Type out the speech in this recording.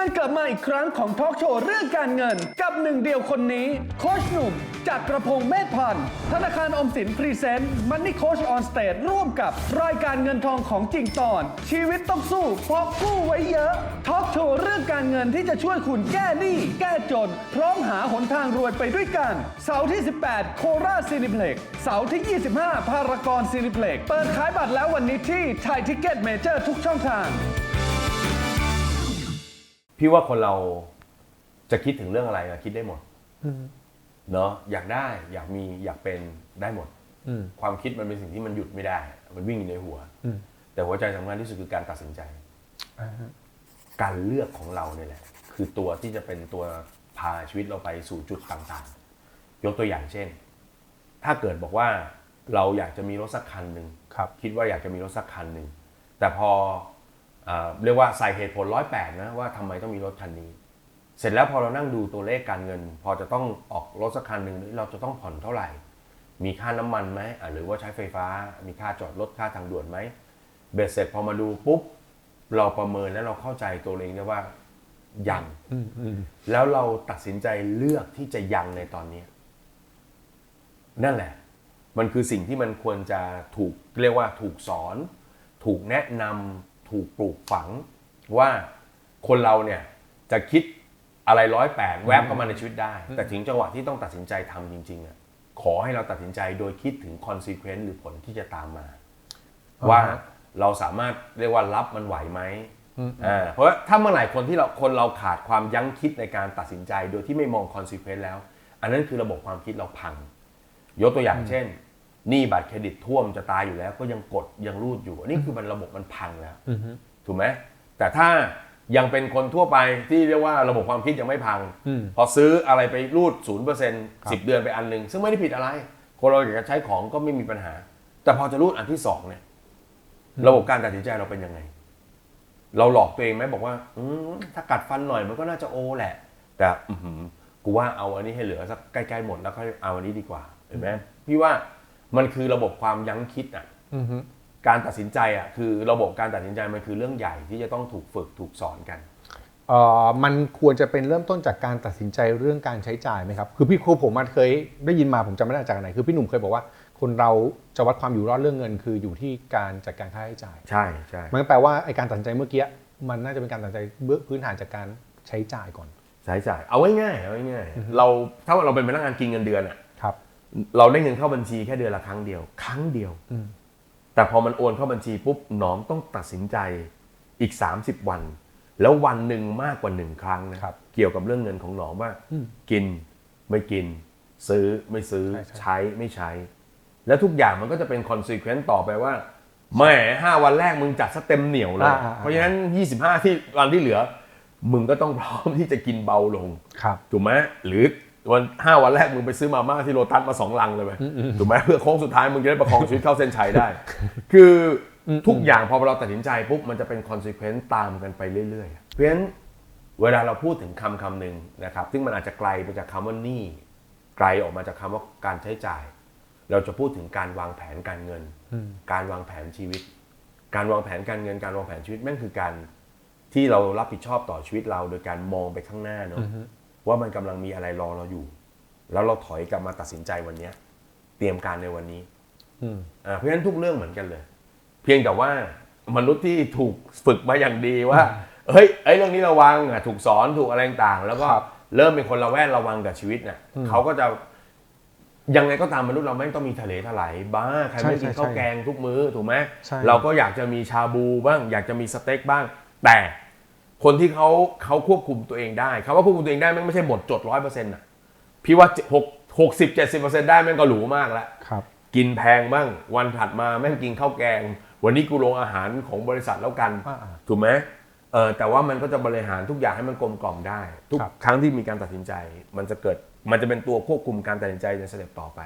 การกลับมาอีกครั้งของทอล์กโชว์เรื่องการเงิน กับหนึ่งเดียวคนนี้ โคชหนุ่ม จากกระพงเมธพันธ์ธนาคารอมสินพรีเซนต์มันนี่โคชออนสเตจร่วมกับรายการเงินทองของจริงตอน ชีวิตต้องสู้เพราะกู้ไว้เยอะทอล์กโชว์เรื่องการเงินที่จะช่วยคุณแก้หนี้แก้จน พร้อมหาหนทางรวยไปด้วยกัน เสาร์ที่ 18 โคราชซีนิเพล็กเสาร์ที่ 25 พารากอนซีนิเพล็กเปิดขายบัตรแล้ววันนี้ที่ไทยทิกเก็ตเมเจอร์ทุกช่องทาง พี่ว่าคนเราจะคิดถึงเรื่องอะไรอะคิดได้หมดเนาะอยากได้อยากมีอยากเป็นได้หมดอืมความคิดมันเป็นสิ่งที่มันหยุดไม่ได้ มันวิ่งอยู่ในหัวอืมแต่หัวใจสำคัญที่สุดคือการตัดสินใจอ่าฮะการเลือกของเราเนี่ยแหละ คือตัวที่จะเป็นตัวพาชีวิตเราไปสู่จุดต่างๆ ยกตัวอย่างเช่น ถ้าเกิดบอกว่าเราอยากจะมีรถสักคันหนึ่งครับคิดว่าอยากจะมีรถสักคันหนึ่งแต่พอ เออเรียกว่าใส่เหตุผลร้อยแปดนะว่าทำไมต้องมีรถคันนี้ เสร็จแล้วพอเรานั่งดูตัวเลขการเงิน พอจะต้องออกรถสักคันหนึ่งเราจะต้องผ่อนเท่าไหร่ มีค่าน้ำมันไหมอะหรือว่าใช้ไฟฟ้า มีค่าจอดรถค่าทางด่วนไหมเบ็ดเสร็จพอมาดูปุ๊บเราประเมินแล้วเราเข้าใจตัวเองได้ว่ายังอืมอืมแล้วเราตัดสินใจเลือกที่จะยังในตอนนี้ นั่นแหละ มันคือสิ่งที่มันควรจะถูกเรียกว่าถูกสอน ถูกแนะนำ ถูกปลูกฝังว่าคนเราเนี่ยจะคิดอะไรร้อยแปดแวบเข้ามาในชีวิตได้ แต่ถึงจังหวะที่ต้องตัดสินใจทำจริงๆอะขอให้เราตัดสินใจโดยคิดถึง consequence หรือผลที่จะตามมา ว่าเราสามารถเรียกว่ารับมันไหวไหมอ่าเพราะว่าถ้าเมื่อไหร่คนที่เราคนเราขาดความยั้งคิดในการตัดสินใจโดยที่ไม่มอง consequence แล้ว อันนั้นคือระบบความคิดเราพัง ยกตัวอย่างเช่น หนี้บัตรเครดิตท่วมจะตายอยู่แล้ว ก็ยังกดยังรูดอยู่อันนี้คือมันระบบมันพังแล้วอืมฮึถูกไหมแต่ถ้ายังเป็นคนทั่วไปที่เรียกว่าระบบความคิดยังไม่พังอืมพอซื้ออะไรไปรูดศูนย์เปอร์เซ็นต์ครับสิบเดือนไปอันหนึ่งซึ่งไม่ได้ผิดอะไร คนเราอยากจะใช้ของก็ไม่มีปัญหา แต่พอจะรูดอันที่สองเนี่ย ระบบการตัดสินใจเราเป็นยังไง เราหลอกตัวเองไหมบอกว่า อืมถ้ากัดฟันหน่อยมันก็น่าจะโอแหละ แต่อื้อหือกูว่าเอาอันนี้ให้เหลือสักใกล้ๆหมดแล้วค่อยเอาอันนี้ดีกว่าเห็นไหมพี่ว่า มันคือระบบความยั้งคิดอะอืมฮึการตัดสินใจอะคือระบบการตัดสินใจมันคือเรื่องใหญ่ที่จะต้องถูกฝึกถูกสอนกันเอ่อมันควรจะเป็นเริ่มต้นจากการตัดสินใจเรื่องการใช้จ่ายไหมครับ คือพี่ครูผมมันเคยได้ยินมาผมจำไม่ได้จากไหน คือพี่หนุ่มเคยบอกว่า คนเราจะวัดความอยู่รอดเรื่องเงิน คืออยู่ที่การจัดการค่าใช้จ่าย ใช่ใช่มันก็แปลว่าไอการตัดสินใจเมื่อกี้มันน่าจะเป็นการตัดสินใจเบื้องพื้นฐานจากการใช้จ่ายก่อน ใช้จ่าย เอาง่ายๆเอาง่ายๆเราถ้าเราเป็นพนักงานกินเงินเดือนอะครับ เราได้เงินเข้าบัญชีแค่เดือนละครั้งเดียว ครั้งเดียวอืมแต่พอมันโอนเข้าบัญชีปุ๊บหนอมต้องตัดสินใจอีก 30 วัน แล้ววันหนึ่งมากกว่าหนึ่งครั้งนะครับเกี่ยวกับเรื่องเงินของหนอมว่าอืมกินไม่กิน ซื้อไม่ซื้อใช่ใช่ใช้ไม่ใช้ แล้วทุกอย่างมันก็จะเป็นคอนซีเควนต์ต่อไปว่าแหม่ห้าวันแรกมึงจัดซะเต็มเหนียวเลยอ่าๆๆเพราะฉะนั้น 25 ที่วันที่เหลือ มึงก็ต้องพร้อมที่จะกินเบาลงครับถูกไหมหรือ วันห้าวันแรกมึงไปซื้อมาม่าที่โลตัสมาสองลังเลยไหมถูกไหมเพื่อโค้งสุดท้ายมึงจะได้ประคองชีวิตเข้าเส้นชัยได้ คืออทุกอย่างพอเราตัดสินใจปุ๊บมันจะเป็นคอน e เควนต์ตามกันไปเรื่อยๆ เพราะฉะนั้นเวลาเราพูดถึงคำคำหนึ่งนะครับ ซึ่งมันอาจจะไกลไปจากคำว่าหนี้ไกลออกมาจากคำว่าการใช้จ่าย เราจะพูดถึงการวางแผนการเงิน การวางแผนชีวิต การวางแผนการเงิน การวางแผนชีวิตแม่งคือการที่เรารับผิดชอบต่อชีวิตเราโดยการมองไปข้างหน้าเนาะ ว่ามันกำลังมีอะไรรอเราอยู่ แล้วเราถอยกลับมาตัดสินใจวันเนี้ย เตรียมการในวันนี้อืมอ่าเพราะฉะนั้นทุกเรื่องเหมือนกันเลย เพียงแต่ว่ามนุษย์ที่ถูกฝึกมาอย่างดีว่าเฮ้ยไอ้เรื่องนี้ระวังอะถูกสอนถูกอะไรต่างๆแล้วก็ครับเริ่มเป็นคนระแวดระวังกับชีวิตเนี่ยเขาก็จะยังไงก็ตามมนุษย์เราไม่งต้องมีทะเลถลายบ้าใครไม่กินใช่ใช่ข้าวแกงทุกมื้อถูกไหมใช่เราก็อยากจะมีชาบูบ้าง อยากจะมีสเต็กบ้าง แต่ คนที่เขาเขาควบคุมตัวเองได้คำว่าควบคุมตัวเองได้แม่งไม่ใช่หมดจดร้อยเปอร์เซ็นต์อะพี่ว่าหกหกสิบเจ็ดสิบเปอร์เซ็นต์ได้แม่งก็หรูมากแล้วครับ กินแพงบ้างวันถัดมาแม่งกินข้าวแกง วันนี้กูลงอาหารของบริษัทแล้วกันอ่าถูกไหมเออแต่ว่ามันก็จะบริหารทุกอย่างให้มันกลมกล่อมได้ ทุกครับครั้งที่มีการตัดสินใจ มันจะเกิดมันจะเป็นตัวควบคุมการตัดสินใจในสเต็ปต่อไป